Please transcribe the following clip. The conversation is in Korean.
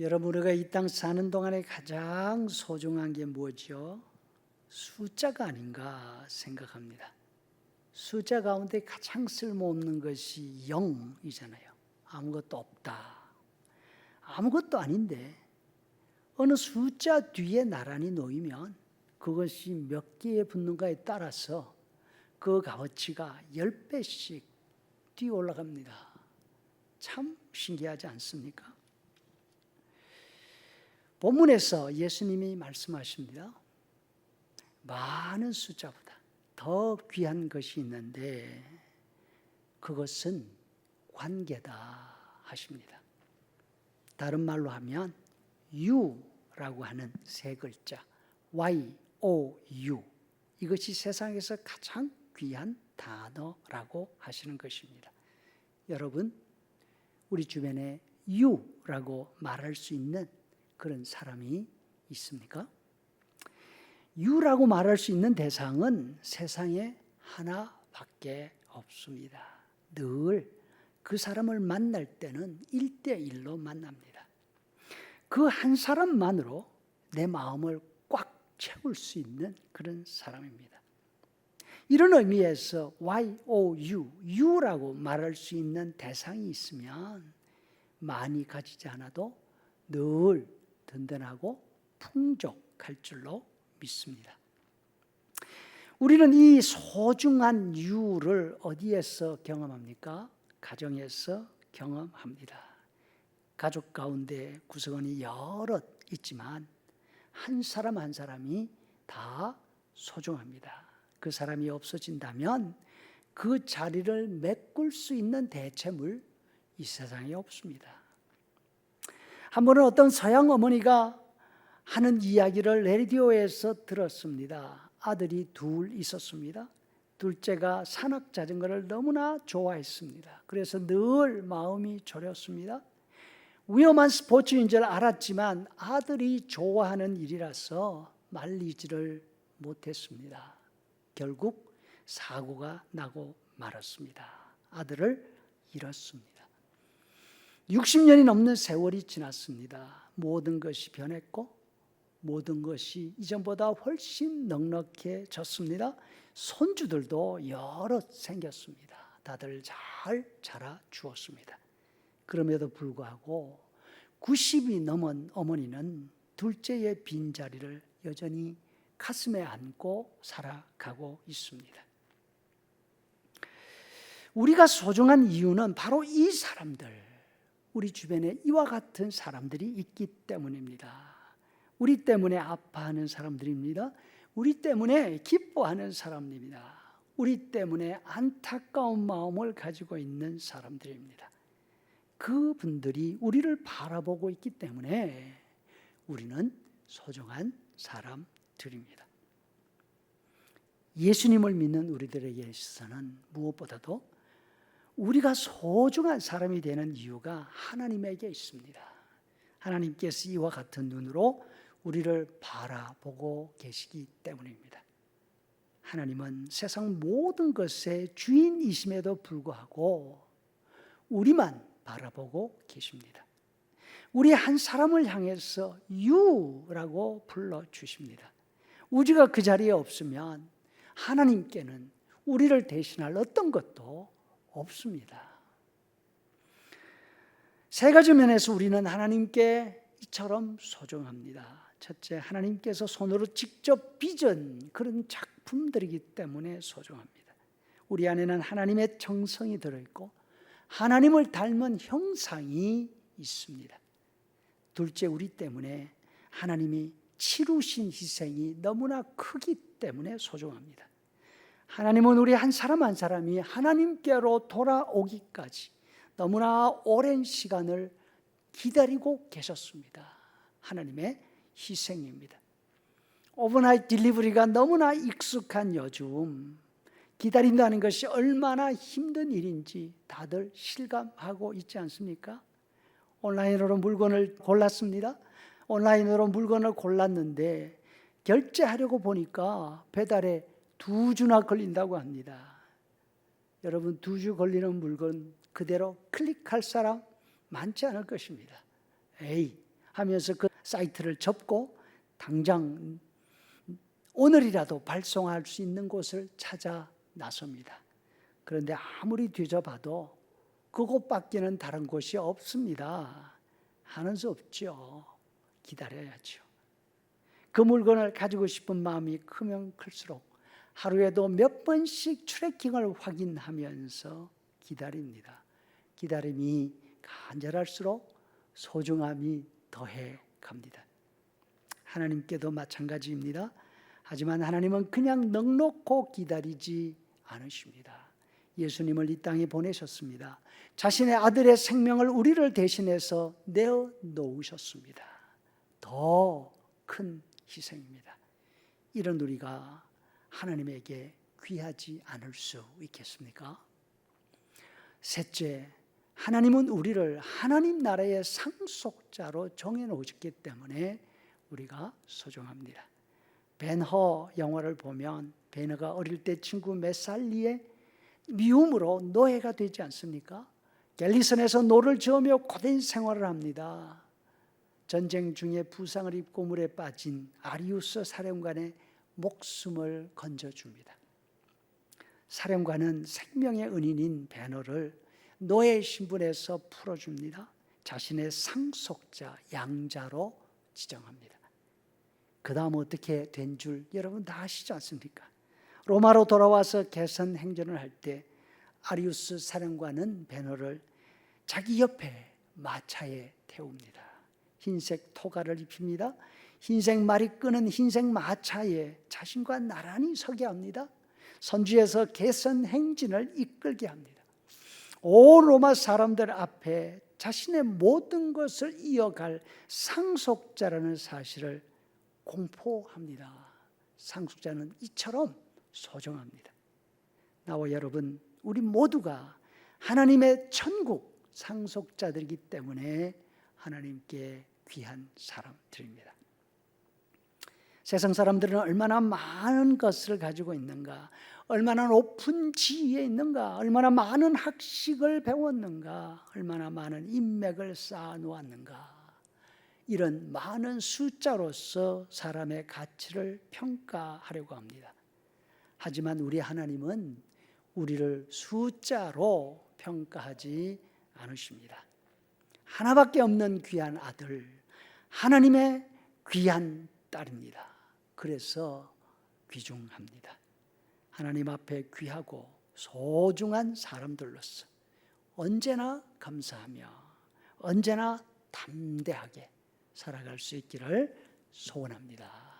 여러분 우리가 이 땅 사는 동안에 가장 소중한 게 뭐죠? 숫자가 아닌가 생각합니다. 숫자 가운데 가장 쓸모없는 것이 0이잖아요. 아무것도 없다. 아무것도 아닌데 어느 숫자 뒤에 나란히 놓이면 그것이 몇 개에 붙는가에 따라서 그 값어치가 10배씩 뛰어 올라갑니다. 참 신기하지 않습니까? 본문에서 예수님이 말씀하십니다. 많은 숫자보다 더 귀한 것이 있는데 그것은 관계다 하십니다. 다른 말로 하면 U라고 하는 세 글자 Y O U 이것이 세상에서 가장 귀한 단어라고 하시는 것입니다. 여러분 우리 주변에 U라고 말할 수 있는 그런 사람이 있습니까? 유라고 말할 수 있는 대상은 세상에 하나밖에 없습니다. 늘 그 사람을 만날 때는 일대일로 만납니다. 그 한 사람만으로 내 마음을 꽉 채울 수 있는 그런 사람입니다. 이런 의미에서 YOU, U라고 말할 수 있는 대상이 있으면 많이 가지지 않아도 늘 든든하고 풍족할 줄로 믿습니다. 우리는 이 소중한 유를 어디에서 경험합니까? 가정에서 경험합니다. 가족 가운데 구성원이 여럿 있지만 한 사람 한 사람이 다 소중합니다. 그 사람이 없어진다면 그 자리를 메꿀 수 있는 대체물 이 세상에 없습니다. 한 번은 어떤 서양 어머니가 하는 이야기를 레디오에서 들었습니다. 아들이 둘 있었습니다. 둘째가 산악 자전거를 너무나 좋아했습니다. 그래서 늘 마음이 졸였습니다. 위험한 스포츠인 줄 알았지만 아들이 좋아하는 일이라서 말리지를 못했습니다. 결국 사고가 나고 말았습니다. 아들을 잃었습니다. 60년이 넘는 세월이 지났습니다. 모든 것이 변했고 모든 것이 이전보다 훨씬 넉넉해졌습니다. 손주들도 여러 생겼습니다. 다들 잘 자라 주었습니다. 그럼에도 불구하고 90이 넘은 어머니는 둘째의 빈자리를 여전히 가슴에 안고 살아가고 있습니다. 우리가 소중한 이유는 바로 이 사람들, 우리 주변에 이와 같은 사람들이 있기 때문입니다. 우리 때문에 아파하는 사람들입니다. 우리 때문에 기뻐하는 사람입니다. 우리 때문에 안타까운 마음을 가지고 있는 사람들입니다. 그분들이 우리를 바라보고 있기 때문에 우리는 소중한 사람들입니다. 예수님을 믿는 우리들에게 있어서는 무엇보다도 우리가 소중한 사람이 되는 이유가 하나님에게 있습니다. 하나님께서 이와 같은 눈으로 우리를 바라보고 계시기 때문입니다. 하나님은 세상 모든 것의 주인이심에도 불구하고 우리만 바라보고 계십니다. 우리 한 사람을 향해서 유라고 불러 주십니다. 우리가 그 자리에 없으면 하나님께는 우리를 대신할 어떤 것도 없습니다. 세 가지 면에서 우리는 하나님께 이처럼 소중합니다. 첫째, 하나님께서 손으로 직접 빚은 그런 작품들이기 때문에 소중합니다. 우리 안에는 하나님의 정성이 들어있고 하나님을 닮은 형상이 있습니다. 둘째, 우리 때문에 하나님이 치루신 희생이 너무나 크기 때문에 소중합니다. 하나님은 우리 한 사람 한 사람이 하나님께로 돌아오기까지 너무나 오랜 시간을 기다리고 계셨습니다. 하나님의 희생입니다. 오버나이트 딜리버리가 너무나 익숙한 요즘 기다린다는 것이 얼마나 힘든 일인지 다들 실감하고 있지 않습니까? 온라인으로 물건을 골랐습니다. 온라인으로 물건을 골랐는데 결제하려고 보니까 배달에 두 주나 걸린다고 합니다. 여러분 두 주 걸리는 물건 그대로 클릭할 사람 많지 않을 것입니다. 에이 하면서 그 사이트를 접고 당장 오늘이라도 발송할 수 있는 곳을 찾아 나섭니다. 그런데 아무리 뒤져봐도 그곳밖에는 다른 곳이 없습니다. 하는 수 없죠. 기다려야죠. 그 물건을 가지고 싶은 마음이 크면 클수록 하루에도 몇 번씩 트래킹을 확인하면서 기다립니다. 기다림이 간절할수록 소중함이 더해 갑니다. 하나님께도 마찬가지입니다. 하지만 하나님은 그냥 넉넉고 기다리지 않으십니다. 예수님을 이 땅에 보내셨습니다. 자신의 아들의 생명을 우리를 대신해서 내어 놓으셨습니다. 더 큰 희생입니다. 이런 우리가 하나님에게 귀하지 않을 수 있겠습니까? 셋째, 하나님은 우리를 하나님 나라의 상속자로 정해 놓으셨기 때문에 우리가 소중합니다. 벤허 영화를 보면 베너가 어릴 때 친구 메살리의 미움으로 노예가 되지 않습니까? 갤리선에서 노를 저으며 고된 생활을 합니다. 전쟁 중에 부상을 입고 물에 빠진 아리우스 사령관의 목숨을 건져줍니다. 사령관은 생명의 은인인 베너를 노예 신분에서 풀어줍니다. 자신의 상속자, 양자로 지정합니다. 그 다음 어떻게 된 줄 여러분 다 아시지 않습니까? 로마로 돌아와서 개선 행전을 할 때 아리우스 사령관은 베너를 자기 옆에 마차에 태웁니다. 흰색 토가를 입힙니다. 흰색 말이 끄는 흰색 마차에 자신과 나란히 서게 합니다. 선주에서 개선 행진을 이끌게 합니다. 온 로마 사람들 앞에 자신의 모든 것을 이어갈 상속자라는 사실을 공포합니다. 상속자는 이처럼 소중합니다. 나와 여러분, 우리 모두가 하나님의 천국 상속자들이기 때문에 하나님께 귀한 사람들입니다. 세상 사람들은 얼마나 많은 것을 가지고 있는가, 얼마나 높은 지위에 있는가, 얼마나 많은 학식을 배웠는가, 얼마나 많은 인맥을 쌓아 놓았는가. 이런 많은 숫자로서 사람의 가치를 평가하려고 합니다. 하지만 우리 하나님은 우리를 숫자로 평가하지 않으십니다. 하나밖에 없는 귀한 아들, 하나님의 귀한 딸입니다. 그래서 귀중합니다. 하나님 앞에 귀하고 소중한 사람들로서 언제나 감사하며 언제나 담대하게 살아갈 수 있기를 소원합니다.